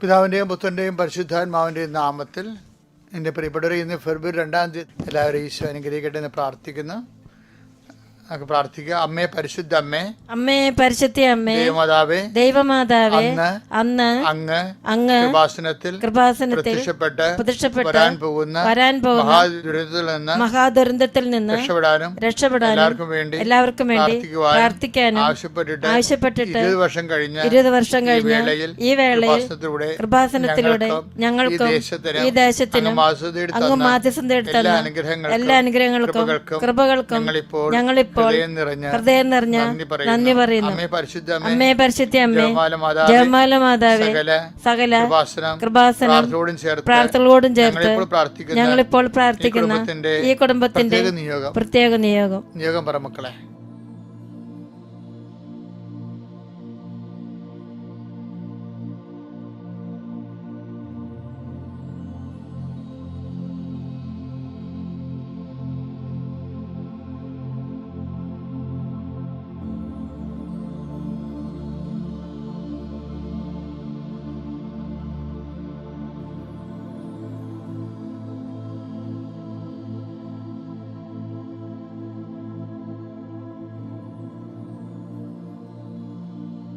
പിതാവിന്റെയും പുത്രന്റെയും പരിശുദ്ധാത്മാവിന്റെയും നാമത്തിൽ എന്റെ പ്രിയപ്പെട്ടവരെ ഇന്ന് ഫെബ്രുവരി രണ്ടാം തീയതി എല്ലാവരും ഈശോ അനുഗ്രഹിക്കട്ടെ എന്ന് പ്രാർത്ഥിക്കുന്നു. നമുക്ക് പ്രാർത്ഥിക്കുക. അമ്മേ പരിശുദ്ധ അമ്മേ അമ്മേ പരിശുദ്ധ അമ്മേ ദേവമാതാവേ ദൈവമാതാവേ അന്ന് അങ്ങ് അങ്ങ് കൃപാസനത്തിൽ കൃപാസനത്തിൽ പ്രത്യക്ഷപ്പെട്ട് പ്രത്യക്ഷപ്പെട്ട് വരാൻ പോകുന്ന വരാൻ പോകുന്ന മഹാദുരന്തത്തിൽ നിന്ന് മഹാദുരന്തത്തിൽ നിന്ന് രക്ഷപ്പെടാനും രക്ഷപ്പെടാനും എല്ലാവർക്കും വേണ്ടി എല്ലാവർക്കും വേണ്ടി പ്രാർത്ഥിക്കാനും ആവശ്യപ്പെട്ടിട്ട് ആവശ്യപ്പെട്ടിട്ട് ഇരുപത് വർഷം കഴിഞ്ഞ് ഇരുപത് വർഷം കഴിഞ്ഞ് ഈ വേളയിൽ കൃപാസനത്തിലൂടെ ഞങ്ങൾക്കും ഈ ദേശത്തിനും അങ്ങ് മാധ്യസ്ഥ എല്ലാ അനുഗ്രഹങ്ങൾക്കും കൃപകൾക്കും ഞങ്ങളിപ്പോൾ ഞങ്ങളിപ്പോൾ ഹൃദയം നിറഞ്ഞ നന്ദി പറയുന്നു. അമ്മേ പരിശുദ്ധ അമ്മേ ജപമാല മാതാവേ, സകല കൃപാസനം പ്രാർത്ഥനകളോടും ചേർത്ത് ഞങ്ങളിപ്പോൾ പ്രാർത്ഥിക്കുന്ന ഈ കുടുംബത്തിന്റെ പ്രത്യേക നിയോഗം. നിയോഗം പറ മക്കളെ.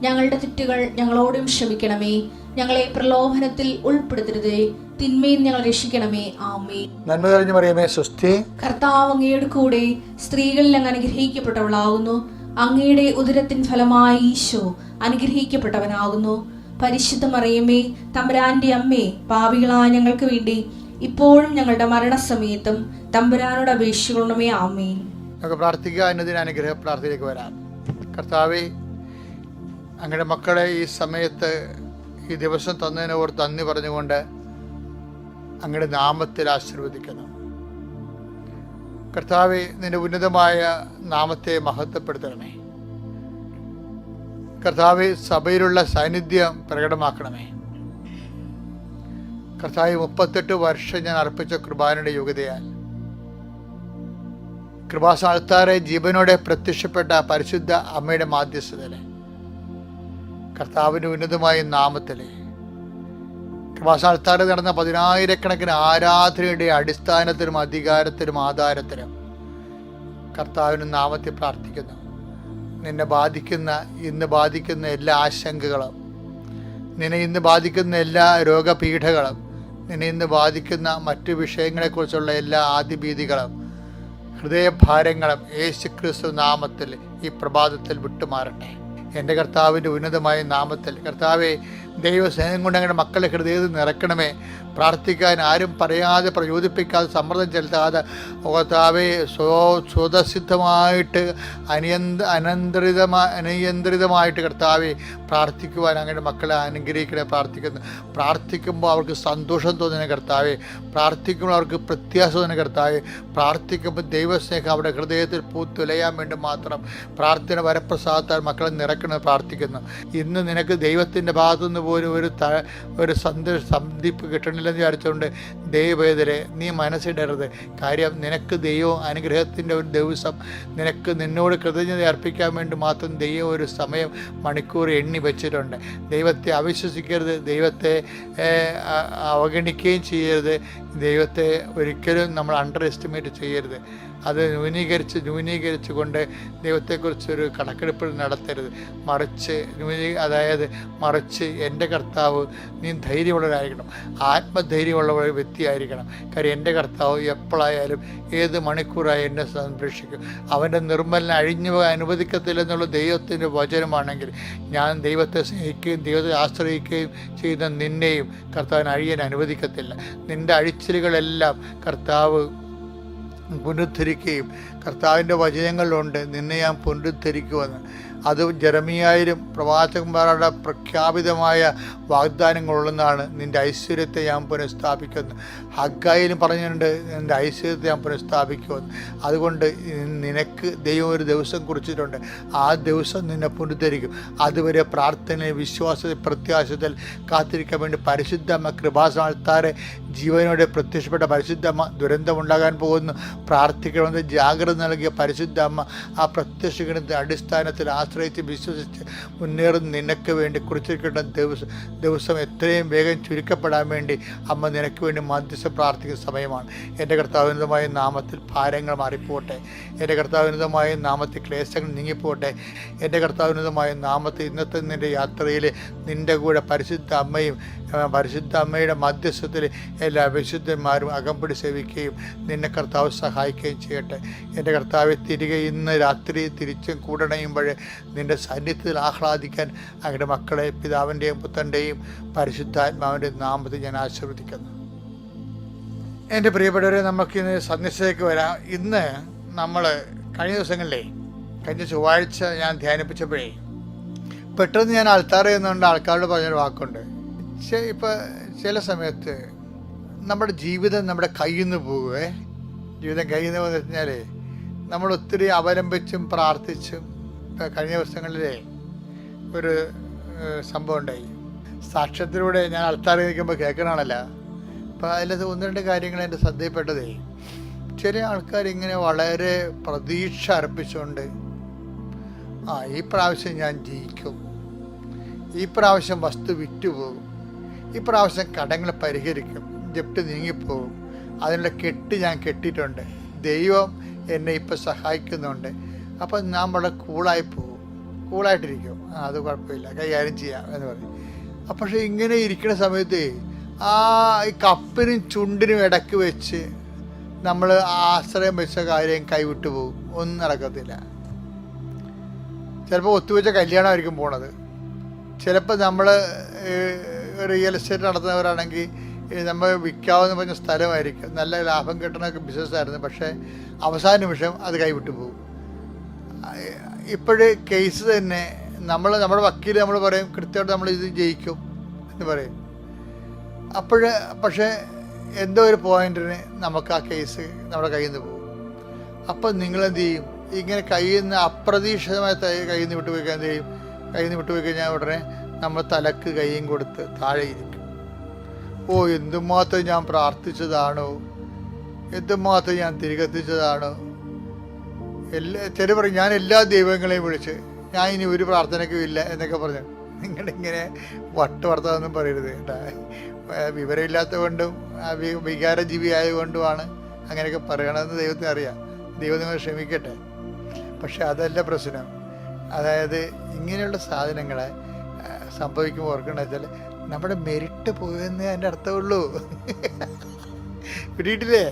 ഞങ്ങളുടെ തെറ്റുകൾ ഞങ്ങളോടും ക്ഷമിക്കണമേ. ഞങ്ങളെ പ്രലോഭനത്തിൽ ഉൾപ്പെടുത്തരുതേ. തിന്മയിൽ ഞങ്ങൾ രക്ഷിക്കണമേ. ആമേ നന്മ കഴിഞ്ഞു പറയുമേ സ്വസ്തി. കർത്താവ് അങ്ങയുടെ കൂടെ സ്ത്രീകളിൽ അങ്ങ് അനുഗ്രഹിക്കപ്പെട്ടവളാകുന്നു. അങ്ങയുടെ ഉദരത്തിൻ ഫലമായി ഈശോ അനുഗ്രഹിക്കപ്പെട്ടവനാകുന്നു. പരിശുദ്ധ മറിയമ്മേ തമ്പുരാന്റെ അമ്മേ പാവികളായ ഞങ്ങൾക്ക് വേണ്ടി ഇപ്പോഴും ഞങ്ങളുടെ മരണസമയത്തും തമ്പുരാനോട് അപേക്ഷിക്കണമേ. ആമേൻ. നമുക്ക് പ്രാർത്ഥിക്കുക എന്നതിന് അനുഗ്രഹ പ്രാർത്ഥനയിലേക്ക് വരാം. കർത്താവെ അങ്ങയുടെ മക്കളെ ഈ സമയത്ത് ഈ ദിവസം തന്നതിന് ഓർത്ത് നന്ദി പറഞ്ഞുകൊണ്ട് അങ്ങയുടെ നാമത്തിൽ ആശീർവദിക്കുന്നു. കർത്താവെ നിന്റെ ഉന്നതമായ നാമത്തെ മഹത്വപ്പെടുത്തണമേ. കർത്താവെ സഭയിലുള്ള സാന്നിധ്യം പ്രകടമാക്കണമേ. കർത്താവ് മുപ്പത്തെട്ട് വർഷം ഞാൻ അർപ്പിച്ച കുർബാനയുടെ യോഗ്യതയാൽ കൃപാസാൽത്താറെ ജീവനോടെ പ്രത്യക്ഷപ്പെട്ട പരിശുദ്ധ അമ്മയുടെ മാധ്യസ്ഥതയിലെ കർത്താവിന്റെ ഉന്നതമായ നാമത്തിലെ കൃപാസ്ഥാനത്താറ് നടന്ന പതിനായിരക്കണക്കിന് ആരാധനയുടെ അടിസ്ഥാനത്തിലും അധികാരത്തിലും ആധാരത്തിലും കർത്താവിന് നാമത്തിൽ പ്രാർത്ഥിക്കുന്നു. നിന്നെ ബാധിക്കുന്ന ഇന്ന് ബാധിക്കുന്ന എല്ലാ ആശങ്കകളും നിന്നെ ഇന്ന് ബാധിക്കുന്ന എല്ലാ രോഗപീഠകളും നിന്നെ ഇന്ന് ബാധിക്കുന്ന മറ്റു വിഷയങ്ങളെക്കുറിച്ചുള്ള എല്ലാ ആദിഭീതികളും ഹൃദയഭാരങ്ങളും യേശുക്രിസ്തു നാമത്തിൽ ഈ പ്രഭാതത്തിൽ വിട്ടുമാറട്ടെ. എന്റെ കർത്താവിന്റെ ഉന്നതമായ നാമത്തിൽ. കർത്താവെ ദൈവസ്നേഹം കൊണ്ട് അങ്ങനെ മക്കളെ ഹൃദയത്തിൽ നിറക്കണമേ പ്രാർത്ഥിക്കാൻ ആരും പറയാതെ പ്രചോദിപ്പിക്കാതെ സമ്മർദ്ദം ചെലുത്താതെ കർത്താവെ സ്വ സ്വതസിദ്ധമായിട്ട് അനിയന്ത അനന്തരിതമായ അനിയന്ത്രിതമായിട്ട് കർത്താവെ പ്രാർത്ഥിക്കുവാൻ അങ്ങനെ മക്കളെ അനുഗ്രഹിക്കണേ പ്രാർത്ഥിക്കുന്നു പ്രാർത്ഥിക്കുമ്പോൾ അവർക്ക് സന്തോഷം തോന്നുന്ന കർത്താവെ പ്രാർത്ഥിക്കുമ്പോൾ അവർക്ക് പ്രത്യാശ തോന്നുന്ന കർത്താവെ പ്രാർത്ഥിക്കുമ്പോൾ ദൈവസ്നേഹം അവരുടെ ഹൃദയത്തിൽ പൂത്തുലയാൻ വേണ്ടി മാത്രം പ്രാർത്ഥന വരപ്രസാദത്താൽ മക്കളെ നിറക്കണമെന്ന് പ്രാർത്ഥിക്കുന്നു. ഇന്ന് നിനക്ക് ദൈവത്തിന്റെ ഭാഗത്തുനിന്ന് പോലും ഒരു ത ഒരു സന്ദേശ സന്ധിപ്പ് കിട്ടണില്ലെന്ന് വിചാരിച്ചുകൊണ്ട് ദൈവവേദരെ നീ മനസ്സിടരുത്. കാര്യം നിനക്ക് ദൈവം അനുഗ്രഹത്തിന്റെ ഒരു ദിവസം നിനക്ക് നിന്നോട് കൃതജ്ഞത അർപ്പിക്കാൻ വേണ്ടി മാത്രം ദൈവം ഒരു സമയം മണിക്കൂർ എണ്ണി വെച്ചിട്ടുണ്ട്. ദൈവത്തെ അവിശ്വസിക്കരുത്. ദൈവത്തെ അവഗണിക്കുകയും ചെയ്യരുത്. ദൈവത്തെ ഒരിക്കലും നമ്മൾ അണ്ടർ എസ്റ്റിമേറ്റ് ചെയ്യരുത്. അത് ന്യൂനീകരിച്ച് ന്യൂനീകരിച്ചു കൊണ്ട് ദൈവത്തെക്കുറിച്ചൊരു കണക്കെടുപ്പ് നടത്തരുത്. മറിച്ച് ന്യൂനീ അതായത് മറിച്ച് എന്റെ കർത്താവ് നീ ധൈര്യമുള്ളവരായിരിക്കണം. ആത്മധൈര്യമുള്ള വ്യക്തിയായിരിക്കണം. കാര്യം എന്റെ കർത്താവ് എപ്പോഴായാലും ഏത് മണിക്കൂറായി എന്നെ സംരക്ഷിക്കും. അവന്റെ നിർമ്മലിനെ അഴിഞ്ഞു പോകാൻ അനുവദിക്കത്തില്ലെന്നുള്ള ദൈവത്തിന്റെ വചനമാണെങ്കിൽ ഞാൻ ദൈവത്തെ സ്നേഹിക്കുകയും ദൈവത്തെ ആശ്രയിക്കുകയും ചെയ്യുന്ന നിന്നെയും കർത്താവിന് അഴിയാൻ അനുവദിക്കത്തില്ല. നിന്റെ അഴിച്ചിലുകളെല്ലാം കർത്താവ് गुणोत्तरी के കർത്താവിന്റെ വചനങ്ങളിലുണ്ട് നിന്നെ ഞാൻ പുനരുദ്ധരിക്കുമെന്ന്. അത് ജെറമിയായാലും പ്രവാചകന്മാരുടെ പ്രഖ്യാപിതമായ വാഗ്ദാനങ്ങളുള്ളതാണ് നിന്റെ ഐശ്വര്യത്തെ ഞാൻ പുനഃസ്ഥാപിക്കുന്നു ഹഗ്ഗായാലും പറഞ്ഞിട്ടുണ്ട് നിന്റെ ഐശ്വര്യത്തെ ഞാൻ പുനഃസ്ഥാപിക്കുമെന്ന്. അതുകൊണ്ട് നിനക്ക് ദൈവം ഒരു ദിവസം കുറിച്ചിട്ടുണ്ട് ആ ദിവസം നിന്നെ പുനരുദ്ധരിക്കും. അതുവരെ പ്രാർത്ഥന വിശ്വാസ പ്രത്യാശത്തിൽ കാത്തിരിക്കാൻ വേണ്ടി പരിശുദ്ധമ്മ കൃപാസാൽത്താരെ ജീവനോടെ പ്രത്യക്ഷപ്പെട്ട പരിശുദ്ധമ്മ ദുരന്തമുണ്ടാകാൻ പോകുന്നു. പ്രാർത്ഥിക്കണമെന്ന് ജാഗ്രത നൽകിയ പരിശുദ്ധ അമ്മ ആ പ്രത്യക്ഷഗണത്തെ അടിസ്ഥാനത്തിൽ ആശ്രയിച്ച് വിശ്വസിച്ച് മുന്നേറുന്ന നിനക്ക് വേണ്ടി കുറിച്ചിരിക്കേണ്ട ദിവസം ദിവസം എത്രയും വേഗം ചുരുക്കപ്പെടാൻ വേണ്ടി അമ്മ നിനക്ക് വേണ്ടി മധ്യസ്ഥ പ്രാർത്ഥിക്കുന്ന സമയമാണ്. എന്റെ കർത്താവിനുതമായ നാമത്തിൽ ഭാരങ്ങൾ മാറിപ്പോട്ടെ. എന്റെ കർത്താവിനുതമായ നാമത്തിൽ ക്ലേശങ്ങൾ നീങ്ങിപ്പോട്ടെ. എന്റെ കർത്താവിനുതമായ നാമത്തിൽ ഇന്നത്തെ നിന്റെ യാത്രയിൽ നിന്റെ കൂടെ പരിശുദ്ധ അമ്മയും പരിശുദ്ധ അമ്മയുടെ മധ്യസ്ഥത്തിൽ എല്ലാ വിശുദ്ധന്മാരും അകമ്പടി സേവിക്കുകയും നിന്നെ കർത്താവ് സഹായിക്കുകയും ചെയ്യട്ടെ. എന്റെ കർത്താവെ തിരികെ ഇന്ന് രാത്രി തിരിച്ചും കൂടണയുമ്പോൾ നിന്റെ സാന്നിധ്യത്തിൽ ആഹ്ലാദിക്കാൻ അങ്ങയുടെ മക്കളെ പിതാവിന്റെയും പുത്രന്റെയും പരിശുദ്ധാത്മാവിന്റെ നാമത്തിൽ ഞാൻ ആശീർവദിക്കുന്നു. എന്റെ പ്രിയപ്പെട്ടവരെ നമുക്കിന്ന് സന്ദേശത്തേക്ക് വരാം. ഇന്ന് നമ്മൾ കഴിഞ്ഞ ദിവസങ്ങളിലേ കഴിഞ്ഞ ചൊവ്വാഴ്ച ഞാൻ ധ്യാനിപ്പിച്ചപ്പോഴേ പെട്ടെന്ന് ഞാൻ ആൾക്കാർ എന്നുകൊണ്ട് ആൾക്കാരോട് പറഞ്ഞൊരു വാക്കുണ്ട്. ഇപ്പോൾ ചില സമയത്ത് നമ്മുടെ ജീവിതം നമ്മുടെ കയ്യിൽ നിന്ന് പോകുവേ ജീവിതം കയ്യിൽ നിന്ന് വെച്ചാൽ നമ്മൾ ഒത്തിരി അവലംബിച്ചും പ്രാർത്ഥിച്ചും ഇപ്പം കഴിഞ്ഞ ദിവസങ്ങളിലെ ഒരു സംഭവം ഉണ്ടായി. സാക്ഷ്യത്തിലൂടെ ഞാൻ അൾത്താറി നിൽക്കുമ്പോൾ കേൾക്കണമല്ല അപ്പോൾ അതിലത് ഒന്ന് രണ്ട് കാര്യങ്ങൾ എന്റെ ശ്രദ്ധയിൽപ്പെട്ടതേ. ചില ആൾക്കാർ ഇങ്ങനെ വളരെ പ്രതീക്ഷ അർപ്പിച്ചുകൊണ്ട് ആ ഈ പ്രാവശ്യം ഞാൻ ജയിക്കും. ഈ പ്രാവശ്യം വസ്തു വിറ്റുപോകും. ഈ പ്രാവശ്യം കടങ്ങൾ പരിഹരിക്കും. ജപ്റ്റ് നീങ്ങിപ്പോകും അതിനുള്ള കെട്ട് ഞാൻ കെട്ടിയിട്ടുണ്ട്. ദൈവം എന്നെ ഇപ്പം സഹായിക്കുന്നുണ്ട്. അപ്പം വളരെ കൂളായി പോകും. കൂളായിട്ടിരിക്കും. അത് കുഴപ്പമില്ല. കൈകാര്യം ചെയ്യാം എന്ന് പറയും. പക്ഷേ ഇങ്ങനെ ഇരിക്കുന്ന സമയത്ത് ആ ഈ കപ്പിനും ചുണ്ടിനും ഇടയ്ക്ക് വെച്ച് നമ്മൾ ആശ്രയം വെച്ച കാര്യം കൈവിട്ടു പോകും. ഒന്നും നടക്കത്തില്ല. ചിലപ്പോൾ ഒത്തുവെച്ച കല്യാണമായിരിക്കും പോണത്. ചിലപ്പോൾ നമ്മൾ റിയൽ എസ്റ്റേറ്റ് നടത്തുന്നവരാണെങ്കിൽ നമ്മൾ വിൽക്കാവുന്ന പറഞ്ഞ സ്ഥലമായിരിക്കും. നല്ല ലാഭം കിട്ടുന്ന ബിസിനസ്സായിരുന്നു പക്ഷേ അവസാന നിമിഷം അത് കൈവിട്ടു പോകും. ഇപ്പോഴ് കേസ് തന്നെ നമ്മൾ നമ്മുടെ വക്കീൽ നമ്മൾ പറയും കൃത്യമായിട്ട് നമ്മൾ ഇത് ജയിക്കും എന്ന് പറയും. അപ്പോൾ പക്ഷേ എന്തോ ഒരു പോയിന്റിന് നമുക്ക് ആ കേസ് നമ്മുടെ കയ്യിൽ നിന്ന് പോകും. അപ്പം നിങ്ങളെന്ത് ചെയ്യും? ഇങ്ങനെ കയ്യിൽ നിന്ന് അപ്രതീക്ഷിതമായി കയ്യിൽ നിന്ന് വിട്ടുപോയി എന്ത് ചെയ്യും? കയ്യിൽ നിന്ന് വിട്ടുപോയി കഴിഞ്ഞാൽ ഉടനെ നമ്മൾ തലക്ക് കൈയും കൊടുത്ത് താഴെ ഇരിക്കും. ഓ എന്തുമാത്രം ഞാൻ പ്രാർത്ഥിച്ചതാണോ? എന്തുമാത്രം ഞാൻ തിരികെത്തിച്ചതാണോ? എല്ലാ ചില പറയും ഞാൻ എല്ലാ ദൈവങ്ങളെയും വിളിച്ച് ഞാൻ ഇനി ഒരു പ്രാർത്ഥനയ്ക്കും ഇല്ല എന്നൊക്കെ പറഞ്ഞു. നിങ്ങളിങ്ങനെ വട്ട് വർത്തമെന്നും പറയരുത് കേട്ടാ. വിവരമില്ലാത്ത കൊണ്ടും ആ വി- വികാരജീവി ആയതുകൊണ്ടുമാണ് അങ്ങനെയൊക്കെ പറയണമെന്ന് ദൈവത്തിന് അറിയാം. ദൈവം നിങ്ങൾ ക്ഷമിക്കട്ടെ. പക്ഷെ അതല്ല പ്രശ്നം. അതായത് ഇങ്ങനെയുള്ള സാധനങ്ങളെ സംഭവിക്കുമ്പോൾ ഓർക്കണ വെച്ചാൽ നമ്മുടെ മെരിട്ട് പോയെന്ന് അതിന്റെ അർത്ഥമുള്ളൂ പിടിയിട്ടില്ലേ?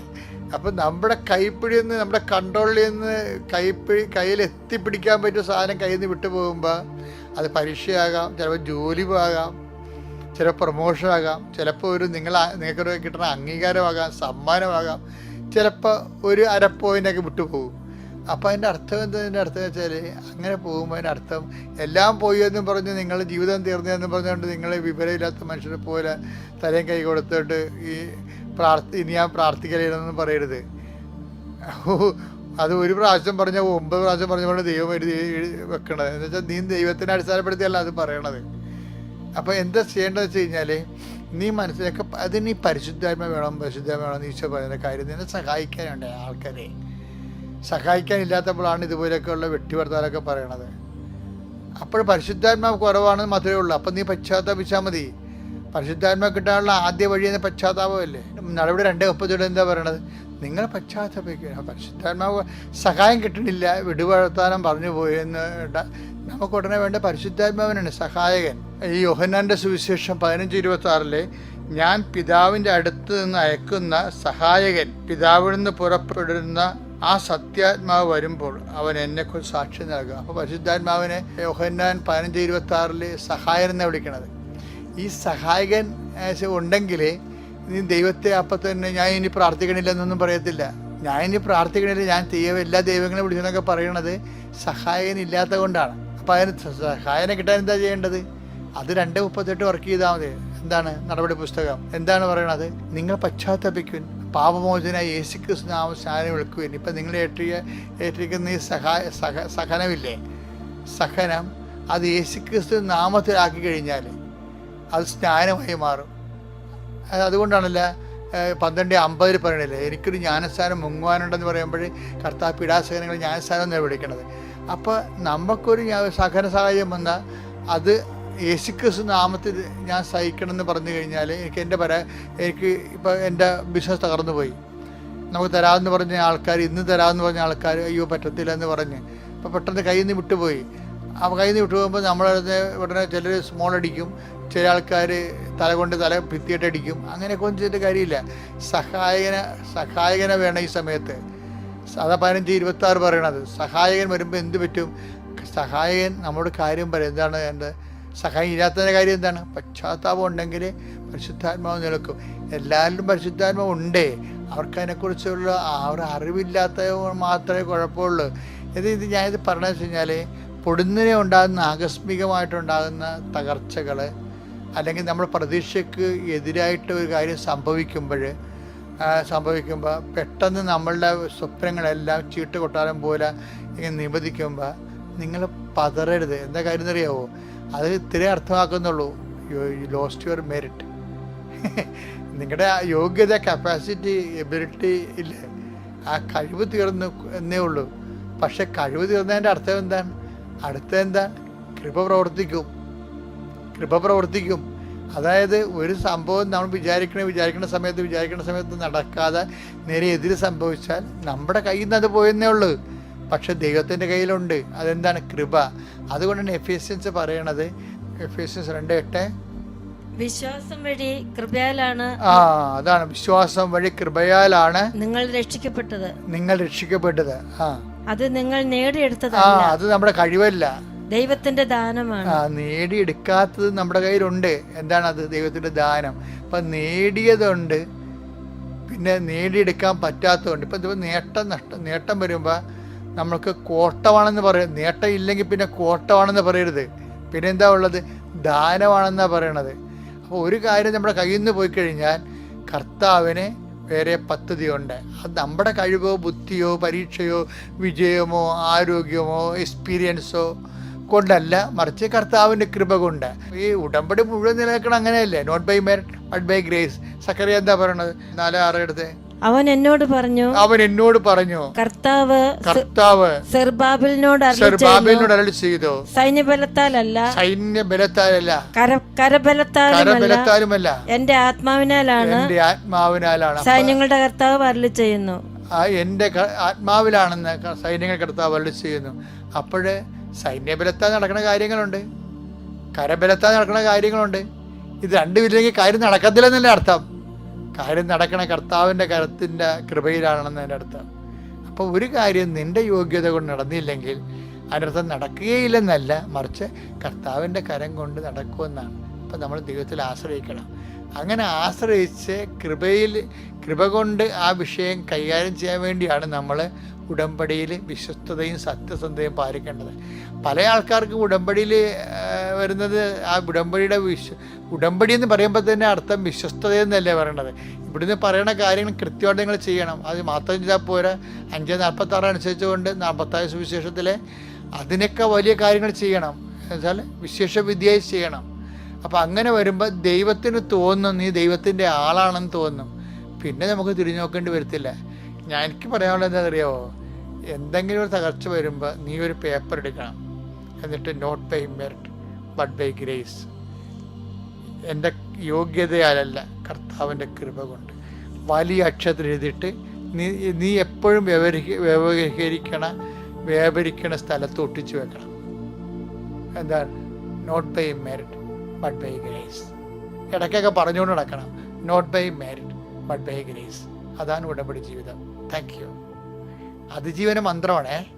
അപ്പം നമ്മുടെ കൈപ്പിടി നിന്ന് നമ്മുടെ കൺട്രോളിൽ നിന്ന് കൈപ്പിടി കയ്യിൽ എത്തിപ്പിടിക്കാൻ പറ്റിയ സാധനം കയ്യിൽ നിന്ന് വിട്ടു പോകുമ്പോൾ അത് പരീക്ഷയാകാം ചിലപ്പോൾ ജോലി ആകാം ചിലപ്പോൾ പ്രൊമോഷൻ ആകാം ചിലപ്പോൾ ഒരു നിങ്ങൾ നിങ്ങൾക്ക് കിട്ടുന്ന അംഗീകാരമാകാം സമ്മാനമാകാം ചിലപ്പോൾ ഒരു അര പോയിന്റൊക്കെ വിട്ടുപോകും അപ്പോൾ അതിന്റെ അർത്ഥം എന്തതിന്റെ അർത്ഥം വെച്ചാൽ അങ്ങനെ പോകുമ്പോൾ അതിന്റെ അർത്ഥം എല്ലാം പോയി എന്നും പറഞ്ഞ് നിങ്ങൾ ജീവിതം തീർന്നതെന്നും പറഞ്ഞുകൊണ്ട് നിങ്ങൾ വിവരമില്ലാത്ത മനുഷ്യരെ പോലെ തലയും കൈ കൊടുത്തിട്ട് ഈ പ്രാർത്ഥി ഇനി ഞാൻ പ്രാർത്ഥിക്കലെന്നും പറയരുത്. അത് ഒരു പ്രാവശ്യം പറഞ്ഞ ഒമ്പത് പ്രാവശ്യം പറഞ്ഞ ദൈവം എഴുതി വെക്കണത്. എന്ന് വെച്ചാൽ നീ ദൈവത്തിനെ അടിസ്ഥാനപ്പെടുത്തിയല്ല അത് പറയണത്. അപ്പോൾ എന്താ ചെയ്യേണ്ടതെന്ന് വെച്ച് കഴിഞ്ഞാൽ നീ മനസ്സിലൊക്കെ അതിന് നീ പരിശുദ്ധാത്മ വേണം പരിശുദ്ധാത്മ വേണം എന്ന് പറയുന്ന കാര്യം നിന്നെ സഹായിക്കാനുണ്ട് ആൾക്കാരെ. സഹായിക്കാനില്ലാത്തപ്പോഴാണ് ഇതുപോലെയൊക്കെയുള്ള വെട്ടിവർത്താനൊക്കെ പറയണത്. അപ്പോൾ പരിശുദ്ധാത്മാവ് കുറവാണെന്ന് മാത്രമേ ഉള്ളൂ. അപ്പം നീ പശ്ചാത്താപിച്ചാൽ മതി. പരിശുദ്ധാത്മാവ് കിട്ടാനുള്ള ആദ്യ വഴി എന്ന പശ്ചാത്താപമല്ലേ? നടപടി രണ്ടേ ഒപ്പത്തോടെ എന്താ പറയണത്? നിങ്ങൾ പശ്ചാത്തപിക്കുക. പരിശുദ്ധാത്മാവ് സഹായം കിട്ടണില്ല വിടുവഴത്താനം പറഞ്ഞു പോയി എന്ന് നമുക്ക് ഉടനെ വേണ്ട പരിശുദ്ധാത്മാവിനാണ് സഹായകൻ. ഈ യോഹന്നാന്റെ സുവിശേഷം പതിനഞ്ച് ഇരുപത്തി ആറിലെ ഞാൻ പിതാവിന്റെ അടുത്ത് നിന്ന് അയക്കുന്ന സഹായകൻ പിതാവിൽ നിന്ന് പുറപ്പെടുന്ന ആ സത്യാത്മാവ് വരുമ്പോൾ അവൻ എന്നെക്കുറിച്ച് സാക്ഷി നൽകുക അപ്പോൾ പരിശുദ്ധാത്മാവിനെ യോഹന്നാൻ പതിനഞ്ച് ഇരുപത്തി ആറിൽ സഹായൻ എന്നാണ് വിളിക്കണത്. ഈ സഹായകൻ ഉണ്ടെങ്കിൽ നീ ദൈവത്തെ അപ്പം തന്നെ ഞാൻ ഇനി പ്രാർത്ഥിക്കണില്ല എന്നൊന്നും പറയത്തില്ല. ഞാൻ ഇനി പ്രാർത്ഥിക്കണില്ല ഞാൻ ദൈവം എല്ലാ ദൈവങ്ങളെ വിളിച്ചെന്നൊക്കെ പറയണത് സഹായകൻ ഇല്ലാത്ത കൊണ്ടാണ്. അപ്പം അതിന് സഹായനെ കിട്ടാൻ എന്താ ചെയ്യേണ്ടത്? അത് രണ്ട് മുപ്പത്തെട്ട് വർക്ക് ചെയ്താൽ മതി. എന്താണ്? നടപടി പുസ്തകം. എന്താണ് പറയണത്? നിങ്ങൾ പശ്ചാത്തപിക്കുവിൻ. പാപമോചന യേശു ക്രിസ്തു നാമ ശാരം വിളിക്കുവിൻ. ഇപ്പം നിങ്ങൾ ഏറ്റിയ ഏറ്റിരിക്കുന്ന ഈ സഹായ സഹ സഹനമില്ലേ? സഹനം അത് യേശുക്രിസ്തു നാമത്തിലാക്കി കഴിഞ്ഞാൽ അത് സ്നാനമായി മാറും. അത് അതുകൊണ്ടാണല്ല പന്ത്രണ്ട് അമ്പതിൽ പറയണില്ലേ എനിക്കൊരു ജ്ഞാനസ്ഥാനം മുങ്ങുവാനുണ്ടെന്ന് പറയുമ്പോൾ കർത്താ പീഡാസഹനങ്ങൾ ജ്ഞാനസ്ഥാനം എന്നാണ് വിളിക്കണത്. അപ്പോൾ നമുക്കൊരു സഹന സാഹചര്യം വന്നാൽ അത് യേശുക്രിസ്തു നാമത്തിൽ ഞാൻ സഹിക്കണം എന്ന് പറഞ്ഞു കഴിഞ്ഞാൽ എനിക്ക് എന്റെ പര എനിക്ക് ഇപ്പോൾ എന്റെ ബിസിനസ് തകർന്നു പോയി. നമുക്ക് തരാമെന്ന് പറഞ്ഞ ആൾക്കാർ ഇന്ന് തരാമെന്ന് പറഞ്ഞ ആൾക്കാർ അയ്യോ പറ്റത്തില്ല എന്ന് പറഞ്ഞ് അപ്പോൾ പെട്ടെന്ന് കയ്യിൽ നിന്ന് വിട്ടുപോയി. ആ കയ്യിൽ നിന്ന് വിട്ടുപോകുമ്പോൾ നമ്മളെ ഉടനെ ചിലർ സ്മോൾ അടിക്കും ചില ആൾക്കാർ തല കൊണ്ട് തല ഭിത്തിയിട്ട് അടിക്കും. അങ്ങനെയൊക്കെ ഒന്നും ചെയ്തിട്ട് കാര്യമില്ല. സഹായകന സഹായകനെ വേണം ഈ സമയത്ത്. സാധാ പതിനഞ്ച് ഇരുപത്താറ് പറയണത്. സഹായകൻ വരുമ്പോൾ എന്ത് പറ്റും? സഹായകൻ നമ്മുടെ കാര്യം പറയും. എന്താണ് എന്റെ സഹായം ഇല്ലാത്തതിന്റെ കാര്യം എന്താണ്? പശ്ചാത്താപം ഉണ്ടെങ്കിൽ പരിശുദ്ധാത്മാവ് നിലക്കും എല്ലാവരിലും പരിശുദ്ധാത്മാവ് ഉണ്ടേ. അവർക്ക് അതിനെക്കുറിച്ചുള്ള ആ ഒരു അറിവില്ലാത്ത മാത്രമേ കുഴപ്പമുള്ളൂ. ഇത് ഇത് ഞാനിത് പറഞ്ഞു വെച്ച് കഴിഞ്ഞാൽ പൊടുന്നിനെ ഉണ്ടാകുന്ന ആകസ്മികമായിട്ടുണ്ടാകുന്ന തകർച്ചകൾ അല്ലെങ്കിൽ നമ്മൾ പ്രതീക്ഷയ്ക്ക് എതിരായിട്ട് ഒരു കാര്യം സംഭവിക്കുമ്പോൾ സംഭവിക്കുമ്പോൾ പെട്ടെന്ന് നമ്മളുടെ സ്വപ്നങ്ങളെല്ലാം ചീട്ട് കൊട്ടാരം പോലെ ഇങ്ങനെ നിബന്ധിക്കുമ്പോൾ നിങ്ങൾ പതറരുത്. എന്താ കാര്യം എന്നറിയാവോ അത് ഇത്രേ അർത്ഥമാക്കുന്നുള്ളൂ. ലോസ്റ്റ് യുവർ മെറിറ്റ് നിങ്ങളുടെ യോഗ്യത കപ്പാസിറ്റി എബിലിറ്റി ഇല്ലേ? ആ കഴിവ് തീർന്നു എന്നേ ഉള്ളൂ. പക്ഷെ കഴിവ് തീർന്നതിന്റെ അർത്ഥം എന്താണ് അടുത്ത എന്താണ് കൃപ പ്രവർത്തിക്കും. കൃപ പ്രവർത്തിക്കും. അതായത് ഒരു സംഭവം നമ്മൾ വിചാരിക്കണ വിചാരിക്കുന്ന സമയത്ത് വിചാരിക്കുന്ന സമയത്ത് നടക്കാതെ നേരെ എതിര് സംഭവിച്ചാൽ നമ്മുടെ കയ്യിൽ നിന്ന് അത് പോയെന്നേ ഉള്ളൂ. പക്ഷെ ദൈവത്തിന്റെ കയ്യിലുണ്ട്. അതെന്താണ്? കൃപ. അതുകൊണ്ടാണ് എഫിഷ്യൻസ് പറയണത്. എഫിഷ്യൻസ് രണ്ട് എട്ട് വിശ്വാസം വഴി കൃപയാലാണ് ആ അതാണ്. വിശ്വാസം വഴി കൃപയാലാണ് നിങ്ങൾ രക്ഷിക്കപ്പെട്ടത്. നിങ്ങൾ രക്ഷിക്കപ്പെട്ടത്. ആ. അത് നിങ്ങൾ ആ അത് നമ്മുടെ കഴിവല്ല. ദൈവത്തിന്റെ ദാനമാണ്. ആ നേടിയെടുക്കാത്തത് നമ്മുടെ കയ്യിലുണ്ട്. എന്താണ് അത് ദൈവത്തിന്റെ ദാനം. അപ്പൊ നേടിയതുണ്ട്. പിന്നെ നേടിയെടുക്കാൻ പറ്റാത്തതുണ്ട്. ഇപ്പം നേട്ടം നഷ്ടം നേട്ടം വരുമ്പോൾ നമ്മൾക്ക് കോട്ടമാണെന്ന് പറയും നേട്ടം ഇല്ലെങ്കിൽ പിന്നെ കോട്ടമാണെന്ന് പറയരുത്. പിന്നെ എന്താ ഉള്ളത്? ദാനമാണെന്നാണ് പറയണത്. അപ്പോൾ ഒരു കാര്യം നമ്മുടെ കയ്യിൽ നിന്ന് പോയി കഴിഞ്ഞാൽ കർത്താവിന് വേറെ പദ്ധതിയുണ്ട്. അത് നമ്മുടെ കഴിവോ ബുദ്ധിയോ പരീക്ഷയോ വിജയമോ ആരോഗ്യമോ എക്സ്പീരിയൻസോ കൊണ്ടല്ല. മറിച്ച് കർത്താവിന്റെ കൃപ കൊണ്ട്. ഈ ഉടമ്പടി മുഴുവൻ നിലനിൽക്കണം അങ്ങനെയല്ലേ? Not by merit but by grace Zachariah എന്താ പറയണത്? നാല് ആറ് എടുത്ത്. അവൻ എന്നോട് പറഞ്ഞു അവൻ എന്നോട് പറഞ്ഞു കർത്താവ് കർത്താവ് സെർബാബിലിനോട് സെർബാബിലിനോട് അരളി ചെയ്തു. സൈന്യബലത്താലല്ല. സൈന്യബലത്താലല്ല. കര കരബലത്താലുമല്ല. എന്റെ ആത്മാവിനാലാണ് എന്റെ ആത്മാവിനാലാണ് സൈന്യങ്ങളുടെ കർത്താവ് അരളി ചെയ്യുന്നു. എന്റെ ആത്മാവിലാണെന്ന് സൈന്യങ്ങൾ കർത്താവ് അരളി ചെയ്യുന്നു. അപ്പോഴേ സൈന്യബലത്താൽ നടക്കുന്ന കാര്യങ്ങളുണ്ട്. കരബലത്താൽ നടക്കുന്ന കാര്യങ്ങളുണ്ട്. ഇത് രണ്ടുമില്ലെങ്കിൽ കാര്യം നടക്കത്തില്ലെന്നല്ലേ അർത്ഥം. കാര്യം നടക്കണ കർത്താവിന്റെ കരത്തിന്റെ കൃപയിലാണെന്ന് എന്റെ അടുത്ത്. അപ്പോൾ ഒരു കാര്യം നിന്റെ യോഗ്യത കൊണ്ട് നടന്നില്ലെങ്കിൽ അതിനർത്ഥം നടക്കുകയില്ലെന്നല്ല മറിച്ച് കർത്താവിന്റെ കരം കൊണ്ട് നടക്കുമെന്നാണ്. അപ്പം നമ്മൾ ദൈവത്തിൽ ആശ്രയിക്കണം. അങ്ങനെ ആശ്രയിച്ച് കൃപയിൽ കൃപ കൊണ്ട് ആ വിഷയം കൈകാര്യം ചെയ്യാൻ വേണ്ടിയാണ് നമ്മൾ ഉടമ്പടിയിൽ വിശ്വസ്തതയും സത്യസന്ധതയും പാലിക്കേണ്ടത്. പല ആൾക്കാർക്കും ഉടമ്പടിയിൽ വരുന്നത് ആ ഉടമ്പടിയുടെ വിശ്വ ഉടമ്പടി എന്ന് പറയുമ്പോൾ തന്നെ അർത്ഥം വിശ്വസ്തതയെന്നല്ലേ പറയണത്. ഇവിടുന്ന് പറയുന്ന കാര്യങ്ങൾ കൃത്യമായിട്ട് നിങ്ങൾ ചെയ്യണം. അത് മാത്രം ചെയ്താൽ പോരാ. അഞ്ച് നാൽപ്പത്താറ് അനുസരിച്ചുകൊണ്ട് നാൽപ്പത്താറ് സുവിശേഷത്തിലെ അതിനൊക്കെ വലിയ കാര്യങ്ങൾ ചെയ്യണം. എന്നുവെച്ചാൽ വിശേഷ വിദ്യയായി ചെയ്യണം. അപ്പം അങ്ങനെ വരുമ്പോൾ ദൈവത്തിന് തോന്നും നീ ദൈവത്തിന്റെ ആളാണെന്ന് തോന്നും പിന്നെ നമുക്ക് തിരിഞ്ഞു നോക്കേണ്ടി വരത്തില്ല. ഞാൻ എനിക്ക് പറയാനുള്ളത് എന്താ അറിയാമോ എന്തെങ്കിലും ഒരു തകർച്ച വരുമ്പോൾ നീ ഒരു പേപ്പർ എടുക്കണം. എന്നിട്ട് not by merit but by grace എന്റെ യോഗ്യതയാലല്ല കർത്താവിന്റെ കൃപ കൊണ്ട്. വലിയ അക്ഷരത്തിൽ എഴുതിയിട്ട് നീ നീ എപ്പോഴും വ്യവഹരി വ്യവഹരിക്കണ വ്യാപരിക്കണ സ്ഥലത്ത് ഒട്ടിച്ചു വെക്കണം. എന്താ not by merit but by grace ഇടയ്ക്കൊക്കെ പറഞ്ഞുകൊണ്ട് നടക്കണം. Not by merit but by grace അതാണ് ഉടമ്പടി ജീവിതം. താങ്ക് യു അതിജീവന മന്ത്രമാണേ.